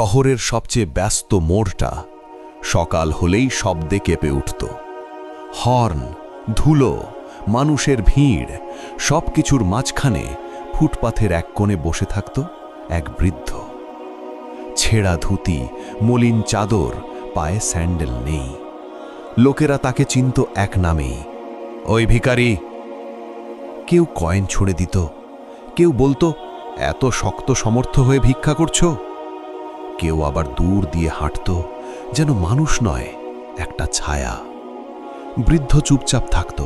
শহরের সবচেয়ে ব্যস্ত মোড়টা সকাল হলেই শব্দে কেঁপে উঠত। হর্ন, ধুলো, মানুষের ভিড় সব কিছুর মাঝখানে ফুটপাথের এক কোণে বসে থাকত এক বৃদ্ধ। ছেঁড়া ধুতি, মলিন চাদর, পায়ে স্যান্ডেল নেই। লোকেরা তাকে চিনত এক নামেই। ওই ভিখারি! কেউ কয়েন ছুঁড়ে দিত। কেউ বলতো, এত শক্ত সমর্থ হয়ে ভিক্ষা করছ? কেউ আবার দূর দিয়ে হাঁটত, যেন মানুষ নয়, একটা ছায়া। বৃদ্ধ চুপচাপ থাকত।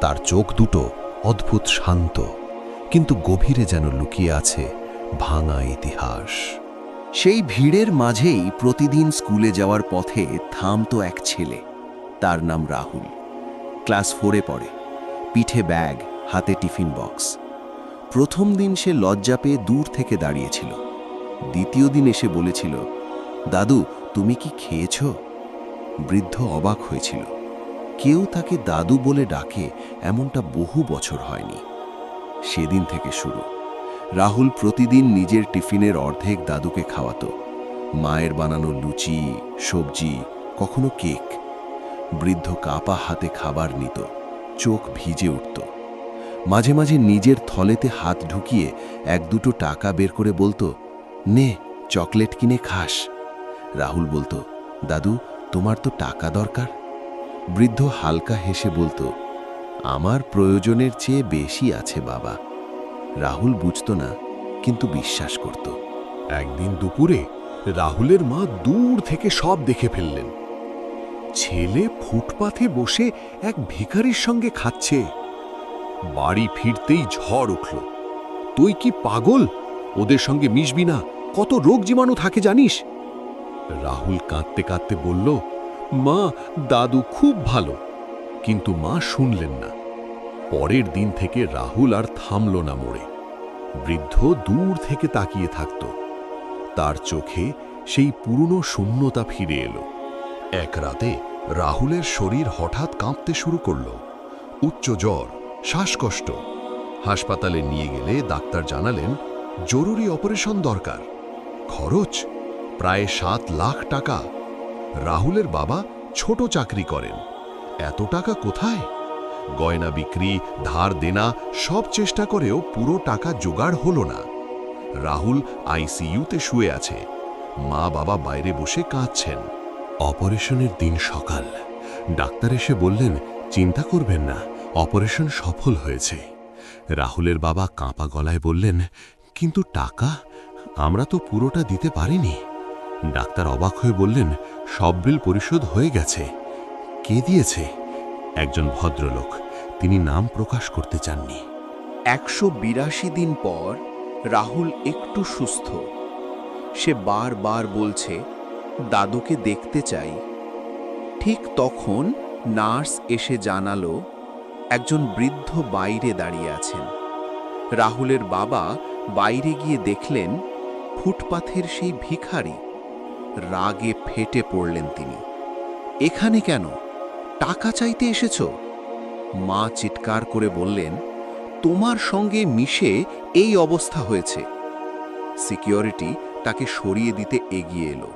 তার চোখ দুটো অদ্ভুত শান্ত, কিন্তু গভীরে যেন লুকিয়ে আছে ভাঙা ইতিহাস। সেই ভিড়ের মাঝেই প্রতিদিন স্কুলে যাওয়ার পথে থামতো এক ছেলে। তার নাম রাহুল। ক্লাস ফোরে পড়ে। পিঠে ব্যাগ, হাতে টিফিন বক্স। প্রথম দিন সে লজ্জা পেয়ে দূর থেকে দাঁড়িয়েছিল। দ্বিতীয় দিন এসে বলেছিল, দাদু, তুমি কি খেয়েছ? বৃদ্ধ অবাক হয়েছিল, কেউ তাকে দাদু বলে ডাকে এমনটা বহু বছর হয়নি। সেদিন থেকে শুরু। রাহুল প্রতিদিন নিজের টিফিনের অর্ধেক দাদুকে খাওয়াত, মায়ের বানানো লুচি, সবজি, কখনো কেক। বৃদ্ধ কাপা হাতে খাবার নিত, চোখ ভিজে উঠত। মাঝে মাঝে নিজের থলেতে হাত ঢুকিয়ে এক দুটো টাকা বের করে বলতো নে, চকলেট কিনে খাস। রাহুল বলতো, দাদু, তোমার তো টাকা দরকার। বৃদ্ধ হালকা হেসে বলতো, আমার প্রয়োজনের চেয়ে বেশি আছে বাবা। রাহুল বুঝত না, কিন্তু বিশ্বাস করত। একদিন দুপুরে রাহুলের মা দূর থেকে সব দেখে ফেললেন। ছেলে ফুটপাথে বসে এক ভিখারির সঙ্গে খাচ্ছে। বাড়ি ফিরতেই ঝড় উঠল। তুই কি পাগল? ওদের সঙ্গে মিশবি না? কত রোগ জীবাণু থাকে জানিস? রাহুল কাঁদতে কাঁদতে বলল, মা, দাদু খুব ভালো। কিন্তু মা শুনলেন না। পরের দিন থেকে রাহুল আর থামল না মোড়ে। বৃদ্ধ দূর থেকে তাকিয়ে থাকত। তার চোখে সেই পুরনো শূন্যতা ফিরে এলো। এক রাতে রাহুলের শরীর হঠাৎ কাঁপতে শুরু করল। উচ্চ জ্বর, শ্বাসকষ্ট। হাসপাতালে নিয়ে গেলে ডাক্তার জানালেন, জরুরি অপারেশন দরকার। খরচ? প্রায় সাত লাখ টাকা। রাহুলের বাবা ছোট চাকরি করেন। এত টাকা কোথায়? গয়না বিক্রি, ধার দেনা, সব চেষ্টা করেও পুরো টাকা জোগাড় হলো না। রাহুল আইসিইউতে শুয়ে আছে। মা বাবা বাইরে বসে কাঁদছেন। অপারেশনের দিন সকাল। ডাক্তার এসে বললেন, চিন্তা করবেন না, অপারেশন সফল হয়েছে। রাহুলের বাবা কাঁপা গলায় বললেন, কিন্তু টাকা আমরা তো পুরোটা দিতে পারিনি। ডাক্তার অবাক হয়ে বললেন, সব বিল পরিশোধ হয়ে গেছে। কে দিয়েছে? একজন ভদ্রলোক। তিনি নাম প্রকাশ করতে চাননি। একশো বিরাশি দিন পর রাহুল একটু সুস্থ। সে বারবার বলছে, দাদুকে দেখতে চাই। ঠিক তখন নার্স এসে জানালো, একজন বৃদ্ধ বাইরে দাঁড়িয়ে আছেন। রাহুলের বাবা বাইরে গিয়ে দেখলেন ফুটপাথের সেই ভিখারি রাগে ফেটে পড়লেন তিনি। এখানে কেন? টাকা চাইতে এসেছ? মা চিৎকার করে বললেন, তোমার সঙ্গে মিশে এই অবস্থা হয়েছে। সিকিউরিটি তাকে সরিয়ে দিতে এগিয়ে এলো।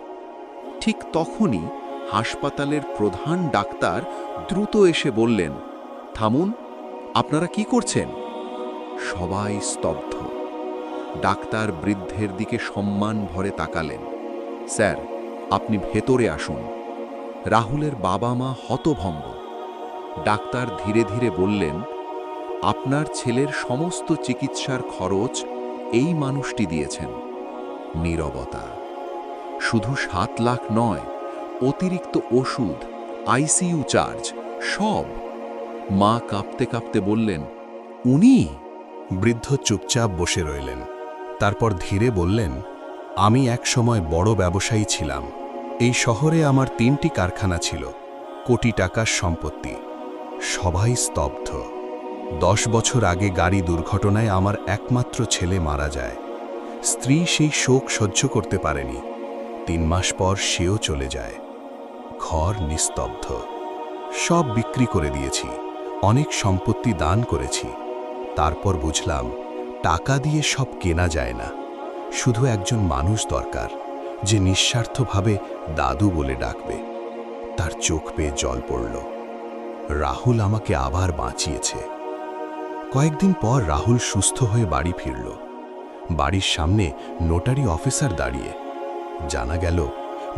ঠিক তখনই হাসপাতালের প্রধান ডাক্তার দ্রুত এসে বললেন, থামুন, আপনারা কি করছেন? সবাই স্তব্ধ। ডাক্তার বৃদ্ধের দিকে সম্মান ভরে তাকালেন। স্যার, আপনি ভেতরে আসুন। রাহুলের বাবা মা হতভম্ব। ডাক্তার ধীরে ধীরে বললেন, আপনার ছেলের সমস্ত চিকিৎসার খরচ এই মানুষটি দিয়েছেন। নীরবতা। শুধু সাত লাখ নয়, অতিরিক্ত ওষুধ, আইসিইউ চার্জ, সব। মা কাঁপতে কাঁপতে বললেন, উনি? বৃদ্ধ চুপচাপ বসে রইলেন। তারপর ধীরে বললেন, আমি এক সময় বড় ব্যবসায়ী ছিলাম। এই শহরে আমার তিনটি কারখানা ছিল, কোটি টাকার সম্পত্তি। সবাই স্তব্ধ। দশ বছর আগে গাড়ি দুর্ঘটনায় আমার একমাত্র ছেলে মারা যায়। স্ত্রী সেই শোক সহ্য করতে পারেনি। তিন মাস পর সেও চলে যায়। ঘর নিস্তব্ধ। সব বিক্রি করে দিয়েছি। অনেক সম্পত্তি দান করেছি। তারপর বুঝলাম টাকা দিয়ে সব কেনা যায় না। শুধু একজন মানুষ দরকার, যে নিঃস্বার্থভাবে দাদু বলে ডাকবে। তার চোখ পেয়ে জল পড়ল। রাহুল আমাকে আবার বাঁচিয়েছে। কয়েকদিন পর রাহুল সুস্থ হয়ে বাড়ি ফিরল। বাড়ির সামনে নোটারি অফিসার দাঁড়িয়ে। জানা গেল,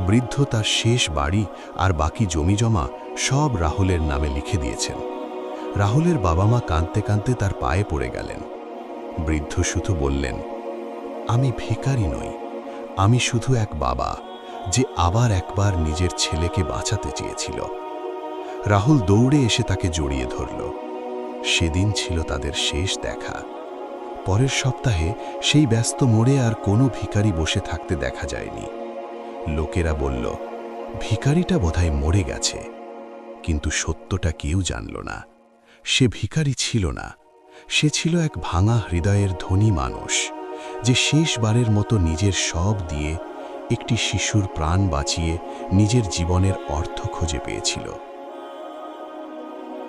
বৃদ্ধ তার শেষ বাড়ি আর বাকি জমি জমা সব রাহুলের নামে লিখে দিয়েছেন। রাহুলের বাবা মা কাঁদতে কাঁদতে তার পায়ে পড়ে গেলেন। বৃদ্ধ শুধু বললেন, আমি ভিখারি নই। আমি শুধু এক বাবা, যে আবার একবার নিজের ছেলেকে বাঁচাতে চেয়েছিল। রাহুল দৌড়ে এসে তাকে জড়িয়ে ধরল। সেদিন ছিল তাদের শেষ দেখা। পরের সপ্তাহে সেই ব্যস্ত মোড়ে আর কোনো ভিখারি বসে থাকতে দেখা যায়নি। লোকেরা বলল ভিকারিটা বোধহয় মরে গেছে। কিন্তু সত্যটা কেউ জানল না। সে ভিখারি ছিল না। সে ছিল এক ভাঙা হৃদয়ের ধনী মানুষ, যে শেষবারের মতো নিজের সব দিয়ে একটি শিশুর প্রাণ বাঁচিয়ে নিজের জীবনের অর্থ খুঁজে পেয়েছিল।